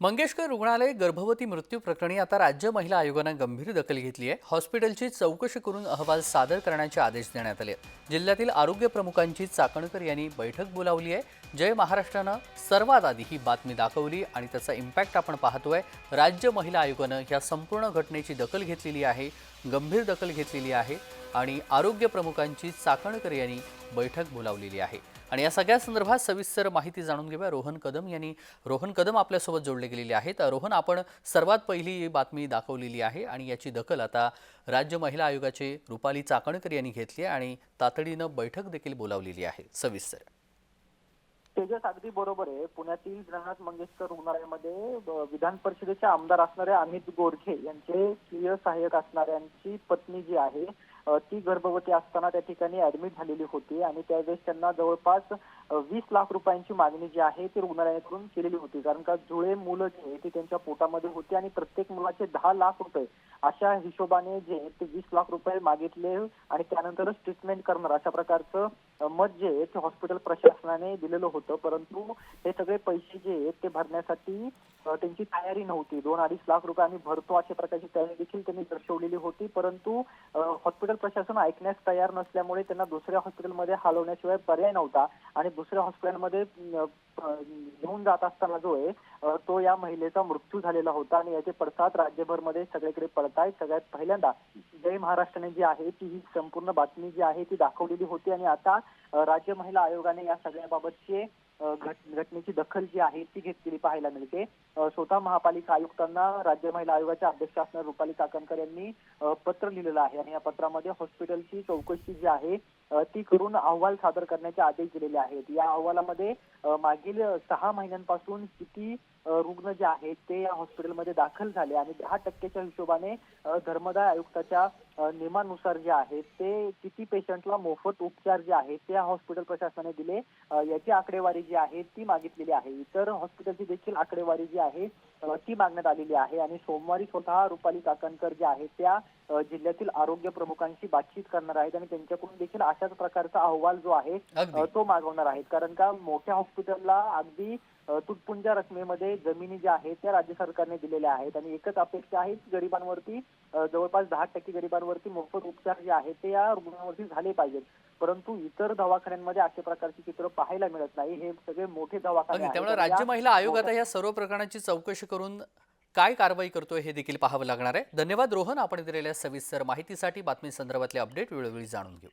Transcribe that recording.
मंगेशकर रुग्णालय गर्भवती मृत्यू प्रकरणी आता राज्य महिला आयोगानं गंभीर दखल घेतली आहे. हॉस्पिटलची चौकशी करून अहवाल सादर करण्याचे आदेश देण्यात आले जिल्ह्यातील आरोग्य प्रमुखांची चाकणकर यांनी बैठक बोलावली आहे. जय महाराष्ट्रानं सर्वात आधी ही बातमी दाखवली आणि त्याचा इम्पॅक्ट आपण पाहतोय. राज्य महिला आयोगानं या संपूर्ण घटनेची दखल घेतलेली आहे गंभीर दखल घेतलेली आहे आणि आरोग्य प्रमुखांची चाकणकर यांनी बैठक बोलावलेली आहे. आणि या सगळ्या संदर्भात सविस्तर माहिती जाणून घेऊया रोहन कदम यांनी. रोहन कदम आपल्यासोबत जोडले गेलेले आहेत. रोहन आपण सर्वात पहिली बातमी दाखवलेली आहे आणि याची दखल आता राज्य महिला आयोगाचे रुपाली चाकणकर यांनी घेतली आहे आणि तातडीनं बैठक देखील बोलावलेली आहे. सविस्तर. तेजस अगदी बरोबर आहे. पुण्यातील जगन्नाथ मंगेशकर रुग्णालयामध्ये विधान परिषदेचे आमदार असणारे अमित गोरखे यांचे प्रिय सहाय्यक असणाऱ्यांची पत्नी जी आहे ती गर्भवती असताना त्या ठिकाणी ऍडमिट झालेली होती आणि त्यावेळेस त्यांना जवळपास वीस लाख रुपयांची मागणी जी आहे ती रुग्णालयाकडून केलेली होती. कारण का जुळे मुलं जे ते ती त्यांच्या पोटामध्ये होती आणि प्रत्येक मुलाचे दहा लाख रुपये अशा हिशोबाने जे आहे ते वीस लाख रुपये मागितले आणि त्यानंतरच ट्रीटमेंट करणार अशा प्रकारचं मत जे आहे ते हॉस्पिटल प्रशासनाने दिलेलं होतं. परंतु हे सगळे पैसे जे आहेत ते भरण्यासाठी त्यांची तयारी नव्हती. दोन अडीच लाख रुपये आम्ही भरतो अशा प्रकारची तयारी देखील त्यांनी दर्शवलेली होती. परंतु हॉस्पिटल प्रशासन ऐकण्यास तयार नसल्यामुळे त्यांना दुसऱ्या हॉस्पिटलमध्ये हलवण्याशिवाय पर्याय नव्हता. आणि दुसऱ्या हॉस्पिटलमध्ये घेऊन जात असताना जो आहे तो या महिलेचा मृत्यू झालेला होता. आणि याचे पडसाद राज्यभरमध्ये सगळीकडे पडतायत. सगळ्यात पहिल्यांदा जय महाराष्ट्राने जी आहे ती ही संपूर्ण बातमी जी आहे ती दाखवलेली होती. आणि आता राज्य महिला आयोगाने या सगळ्याबाबतचे घटनेची दखल जी आहे ती घेतलेली पाहायला मिळते. स्वतः महापालिका आयुक्तांना राज्य महिला आयोगाच्या अध्यक्ष असणाऱ्या रुपाली काकणकर यांनी पत्र लिहिलेलं आहे. आणि या पत्रामध्ये हॉस्पिटलची चौकशी जी आहे ती करून अहवाल सादर करण्याचे आदेश दिलेले आहेत. या अहवालामध्ये मागील सहा महिन्यांपासून किती रुग्ण जे आहेत ते या हॉस्पिटलमध्ये दाखल झाले आणि दहा टक्केच्या हिशोबाने धर्मदाय आयुक्ताच्या नियमानुसार जे आहेत ते किती पेशंटला मोफत उपचार जे आहेत ते हॉस्पिटल प्रशासनाने दिले. याची आकडेवारी जी आहे ती मागितलेली आहे. इतर हॉस्पिटलची देखील आकडेवारी जी आहे ती मागण्यात आलेली आहे आणि सोमवारी स्वतः रुपाली काकणकर जे आहेत त्या जिल्ह्यातील आरोग्य प्रमुखांशी बातचीत करणार आहेत आणि त्यांच्याकडून देखील अशाच प्रकारचा अहवाल जो आहे तो मागवणार आहेत. कारण का मोठ्या हॉस्पिटलला अगदी तुटपुंजा रकमेमध्ये जमिनी ज्या आहेत त्या राज्य सरकारने दिलेल्या आहेत. आणि एकच अपेक्षा आहे की गरिबांवरती जवळपास दहा टक्के गरिबांवरती मोफत उपचार जे आहेत ते या रुग्णांवरती झाले पाहिजेत. परंतु इतर दवाखान्यांमध्ये अशा प्रकारची चित्र पाहायला मिळत नाही. हे सगळे मोठे दवाखाने त्यामुळे राज्य महिला आयोग आता या सर्व प्रकरणाची चौकशी करून काय कारवाई करतोय हे देखील पाहावं लागणार आहे. धन्यवाद रोहन. आपण दिलेल्या सविस्तर माहितीसाठी बातमी संदर्भातले अपडेट वेळोवेळी जाणून घेऊ.